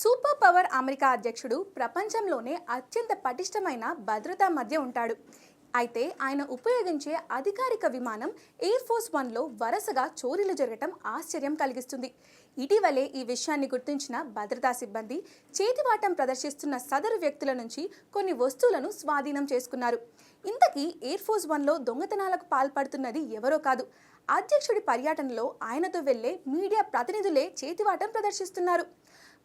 Super power America అధ్యక్షుడు ప్రపంచంలోనే అత్యంత పటిష్టమైన భద్రతా మధ్య ఉంటాడు. అయితే ఆయన ఉపయోగించే అధికారిక విమానం ఎయిర్ ఫోర్స్ వన్లో వరుసగా చోరీలు జరగటం ఆశ్చర్యం కలిగిస్తుంది. ఇటీవలే ఈ విషయాన్ని గుర్తించిన భద్రతా సిబ్బంది చేతివాటం ప్రదర్శిస్తున్న సదరు వ్యక్తుల నుంచి కొన్ని వస్తువులను స్వాధీనం చేసుకున్నారు. ఇంతకీ ఎయిర్ ఫోర్స్ వన్లో దొంగతనాలకు పాల్పడుతున్నది ఎవరో కాదు. అధ్యక్షుడి పర్యటనలో ఆయనతో వెళ్ళే మీడియా ప్రతినిధులే చేతివాటం ప్రదర్శిస్తున్నారు.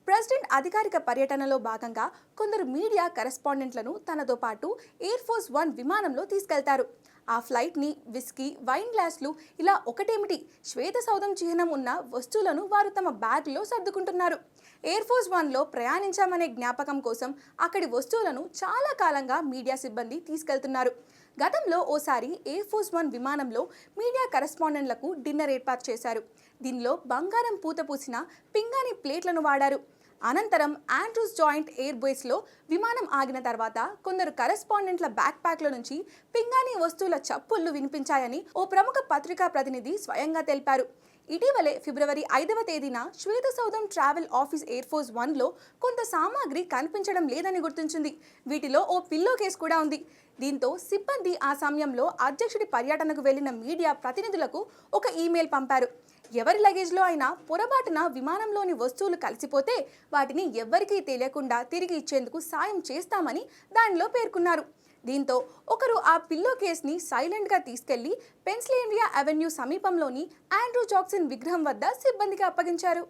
ప్రెసిడెంట్ అధికారిక పర్యటనలో భాగంగా కొందరు మీడియా కరెస్పాండెంట్లను తనతో పాటు ఎయిర్ ఫోర్స్ వన్ విమానంలో తీసుకెళ్తారు. ఆ ఫ్లైట్ని విస్కీ వైన్ గ్లాస్లు ఇలా ఒకటేమిటి? శ్వేత సౌధం చిహ్నం ఉన్న వస్తువులను వారు తమ బ్యాగ్లో సర్దుకుంటున్నారు. ఎయిర్ ఫోర్స్ వన్లో ప్రయాణించామనే జ్ఞాపకం కోసం అక్కడి వస్తువులను చాలా కాలంగా మీడియా సిబ్బంది తీసుకెళ్తున్నారు. గతంలో ఓసారి ఎయిర్ ఫోర్స్ వన్ విమానంలో మీడియా కరెస్పాండెంట్లకు డిన్నర్ ఏర్పాటు చేశారు. దీనిలో బంగారం పూత పూసిన పింగాణి ప్లేట్లను వాడారు. అనంతరం ఆండ్రూస్ జాయింట్ ఎయిర్ బేస్లో విమానం ఆగిన తర్వాత కొందరు కరెస్పాండెంట్ల బ్యాక్ ప్యాక్ల నుంచి పింగాణి వస్తువుల చప్పుళ్ళు వినిపించాయని ఓ ప్రముఖ పత్రికా ప్రతినిధి స్వయంగా తెలిపారు. ఇటీవలే ఫిబ్రవరి ఐదవ తేదీన శ్వేత సౌధం ట్రావెల్ ఆఫీస్ ఎయిర్ ఫోర్స్ వన్లో కొంత సామాగ్రి కనిపించడం లేదని గుర్తించింది. వీటిలో ఓ పిల్లో కేసు కూడా ఉంది. దీంతో సిబ్బంది ఆ సమయంలో అధ్యక్షుడి పర్యటనకు వెళ్ళిన మీడియా ప్రతినిధులకు ఒక ఈమెయిల్ పంపారు. ఎవరి లగేజ్లో అయినా పొరపాటున విమానంలోని వస్తువులు కలిసిపోతే వాటిని ఎవ్వరికీ తెలియకుండా తిరిగి ఇచ్చేందుకు సాయం చేస్తామని దానిలో పేర్కొన్నారు. దీంతో ఒకరు ఆ పిల్లో కేస్ని సైలెంట్గా తీసుకెళ్ళి పెన్సిల్వేనియా అవెన్యూ సమీపంలోని ఆండ్రూ జాక్సన్ విగ్రహం వద్ద సిబ్బందికి అప్పగించారు.